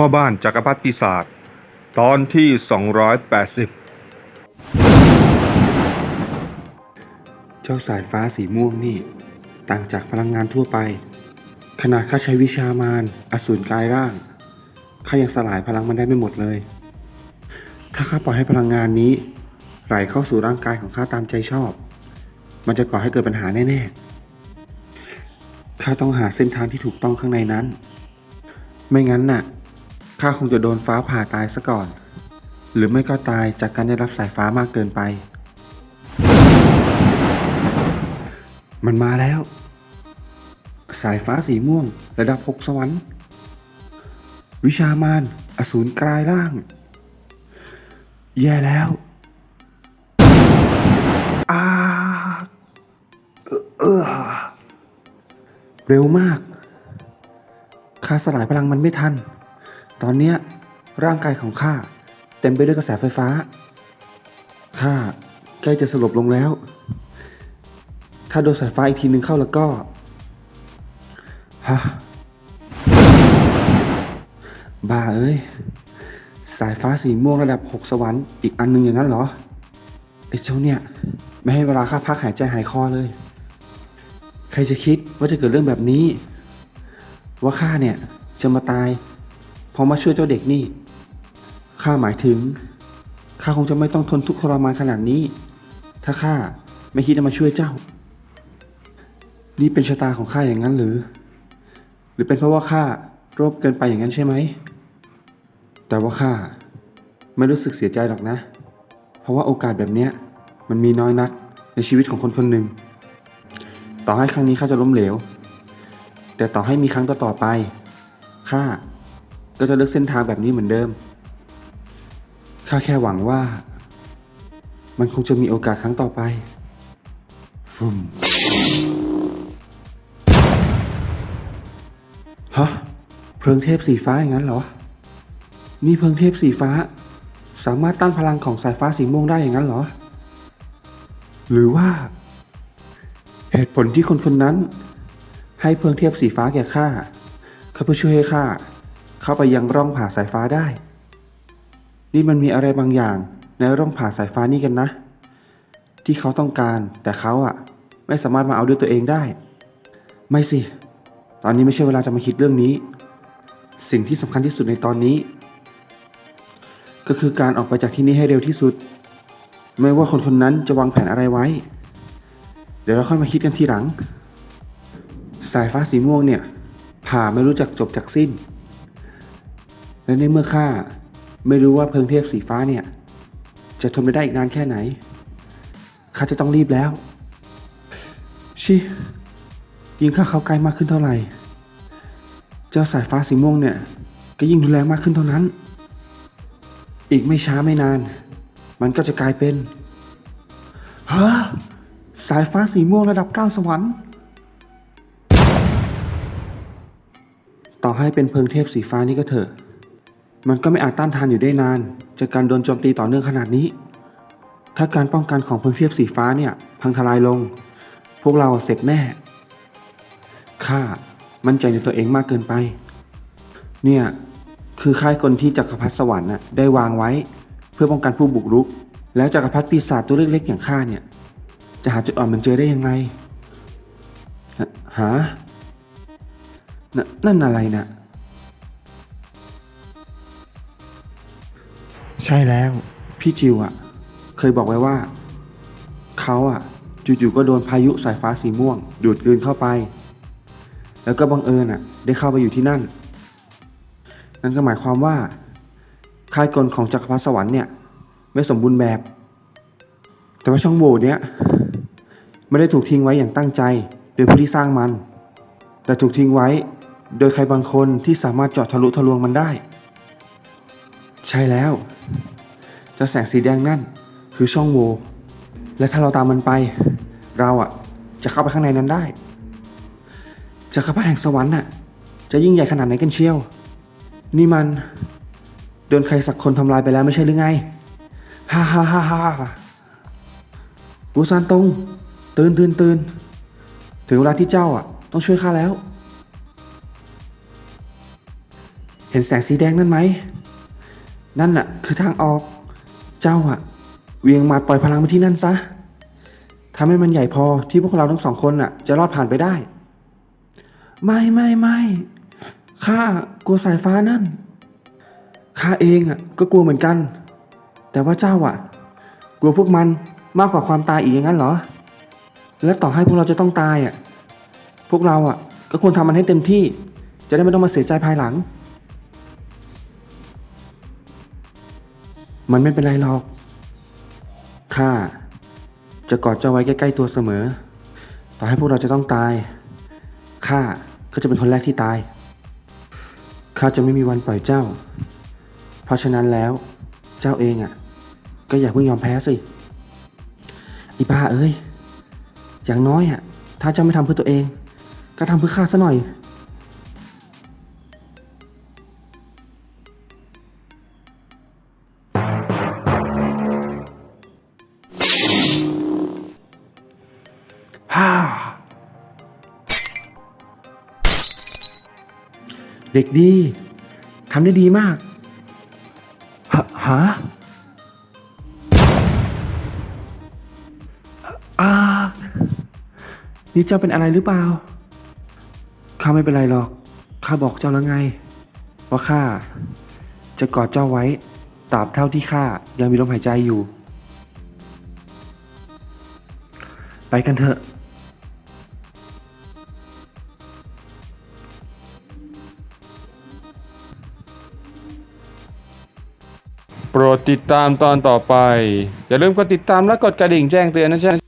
พ่อบ้านจักรพรรดิปีศาจตอนที่ 280 เจ้าสายฟ้าสีม่วงนี่ ต่างจากพลังงานทั่วไป ขนาดข้าใช้วิชามารอสูรกายร่างข้ายังสลายพลังมันได้ไม่หมดเลย ถ้าข้าปล่อยให้พลังงานนี้ ไหลเข้าสู่ร่างกายของข้าตามใจชอบ มันจะก่อให้เกิดปัญหาแน่ๆข้าต้องหาเส้นทางที่ถูกต้องข้างในนั้น ไม่งั้นน่ะ ข้าคงจะโดนฟ้าผ่าตายซะก่อน หรือไม่ก็ตายจากการได้รับสายฟ้ามากเกินไป มันมาแล้ว สายฟ้าสีม่วง ระดับหกสวรรค์ วิชามานอสูรกลายร่าง แย่แล้วอาเออเร็วมากข้าสลายพลังมันไม่ทัน ตอนเนี้ยร่างกายของข้าเต็มไปด้วยกระแสไฟฟ้า ข้าใกล้จะสลบลงแล้ว ถ้าโดนสายฟ้าอีกทีหนึ่งเข้าแล้วก็ ฮะ บ้าเอ้ย สายฟ้าสีม่วงระดับหกสวรรค์อีกอันหนึ่งอย่างนั้นเหรอ ไอ้เจ้าเนี่ย ไม่ให้เวลาข้าพักหายใจหายคอเลย ใครจะคิดว่าจะเกิดเรื่องแบบนี้ ว่าข้าเนี่ยจะมาตาย พราะมาช่วยเจ้าเด็กนี่ ข้าหมายถึง ข้าคงจะไม่ต้องทนทุกข์ทรมานขนาดนี้ ถ้าข้าไม่คิดจะมาช่วยเจ้า นี่เป็นชะตาของข้าอย่างนั้นหรือ หรือเป็นเพราะว่าข้าโรภเกินไปอย่างนั้นใช่ไหม แต่ว่าข้าไม่รู้สึกเสียใจหรอกนะ เพราะว่าโอกาสแบบเนี้ยมันมีน้อยนักในชีวิตของคนคนหนึ่ง ต่อให้ครั้งนี้ข้าจะล้มเหลว แต่ต่อให้มีครั้งต่อๆไป ข้า ก็จะเลือกเส้นทางแบบนี้เหมือนเดิม ข้าแค่หวังว่า มันคงจะมีโอกาสครั้งต่อไปฟุ่มฮะเพลิงเทพสีฟ้าอย่างนั้นเหรอ นี่เพลิงเทพสีฟ้า สามารถต้านพลังของสายฟ้าสีม่วงได้อย่างนั้นเหรอ หรือว่า เหตุผลที่คนคนนั้น ให้เพลิงเทพสีฟ้าแก่ข้าเขาเพื่อช่วยให้ข้า เข้าไปยังร่องผ่าสายฟ้าได้ นี่มันมีอะไรบางอย่างในร่องผ่าสายฟ้านี่กันนะ ที่เขาต้องการแต่เขาอะไม่สามารถมาเอาด้วยตัวเองได้ ไม่สิ ตอนนี้ไม่ใช่เวลาจะมาคิดเรื่องนี้ สิ่งที่สำคัญที่สุดในตอนนี้ ก็คือการออกไปจากที่นี่ให้เร็วที่สุด ไม่ว่าคนคนนั้นจะวางแผนอะไรไว้ เดี๋ยวเราค่อยมาคิดกันทีหลัง สายฟ้าสีม่วงเนี่ยผ่าไม่รู้จักจบจากสิ้น และในเมื่อข้าไม่รู้ว่าเพลิงเทพสีฟ้าเนี่ย จะทนไปได้อีกนานแค่ไหนข้าจะต้องรีบแล้ว ชิยิ่งข้าเข้าใกล้มากขึ้นเท่าไหร่ เจ้าสายฟ้าสีม่วงเนี่ย ก็ยิ่งรุนแรงมากขึ้นเท่านั้น อีกไม่ช้าไม่นาน มันก็จะกลายเป็นฮะสายฟ้าสีม่วงระดับก้าสวรรค์ ต่อให้เป็นเพลิงเทพสีฟ้านี่ก็เถอะ มันก็ไม่อาจต้านทานอยู่ได้นาน จากการโดนโจมตีต่อเนื่องขนาดนี้ ถ้าการป้องกันของเพลิงเทพสีฟ้าเนี่ย พังทลายลง พวกเราเสร็จแน่ข้ามั่นใจในตัวเองมากเกินไป เนี่ย คือค่ายกลที่จักรพรรดิสวรรค์น่ะได้วางไว้ เพื่อป้องกันผู้บุกรุก แล้วจักรพรรดิปีศาจตัวเล็กๆอย่างข้าเนี่ย จะหาจุดอ่อนมันเจอได้ยังไงนะหานะนั่นอะไรนะ ใช่แล้ว พี่จิวอะเคยบอกไว้ว่า เขาอะจู่ๆก็โดนพายุสายฟ้าสีม่วง ดูดกลืนเข้าไป แล้วก็บังเอิญอะได้เข้าไปอยู่ที่นั่น นั่นก็หมายความว่าค่ายกลของจักรพรรดิสวรรค์เนี่ย ไม่สมบูรณ์แบบ แต่ว่าช่องโหว่เนี้ยไม่ได้ถูกทิ้งไว้อย่างตั้งใจ โดยผู้ที่สร้างมัน แต่ถูกทิ้งไว้โดยใครบางคนที่สามารถเจาะทะลุทะลวงมันได้ ใช่แล้วเจ้าแสงสีแดงนั่นคือช่องโหว่และถ้าเราตามมันไป เราอะ จะเข้าไปข้างในนั้นได้จักรพรรดิแห่งสวรรค์น่ะ จะยิ่งใหญ่ขนาดไหนกันเชียว นี่มัน โดนใครสักคนทำลายไปแล้วไม่ใช่หรือไงฮ่าฮ่าฮ่าฮ่ากูซานตงตื่นตื่นตื่นถึงเวลาที่เจ้าอะ ต้องช่วยข้าแล้ว เห็นแสงสีแดงนั่นไหม นั่นน่ะ คือทางออก เจ้าอะเวียงมาปล่อยพลังมาที่นั่นซะทำให้มันใหญ่พอที่พวกเราทั้งสองคนน่ะ จะรอดผ่านไปได้ ไม่ไม่ไม่ข้ากลัวสายฟ้านั่นข้าเองอะก็กลัวเหมือนกัน แต่ว่าเจ้าอะกลัวพวกมันมากกว่าความตายอีกอย่างนั้นเหรอ และต่อให้พวกเราจะต้องตายอะพวกเราอะก็ควรทำมันให้เต็มที่ จะได้ไม่ต้องมาเสียใจภายหลัง มันไม่เป็นไรหรอก ข้าจะกอดเจ้าไว้ใกล้ๆตัวเสมอ ต่อให้พวกเราจะต้องตาย ข้าก็จะเป็นคนแรกที่ตาย ข้าจะไม่มีวันปล่อยเจ้า เพราะฉะนั้นแล้ว เจ้าเองอะ ก็อย่าเพิ่งยอมแพ้สิอีบ้าเอ้ย อย่างน้อยอะ ถ้าเจ้าไม่ทำเพื่อตัวเอง ก็ทำเพื่อข้าซะหน่อย เด็กดีทำได้ดีมากฮะฮะอานี่เจ้าเป็นอะไรหรือเปล่า ข้าไม่เป็นไรหรอก ข้าบอกเจ้าแล้วไง ว่าข้าจะกอดเจ้าไว้ตราบเท่าที่ข้ายังมีลมหายใจอยู่ ไปกันเถอะ ปรดติดตามตอนต่อไป อย่าลืมกดติดตามและกดกระดิ่งแจ้งเตือนนะจ๊ะ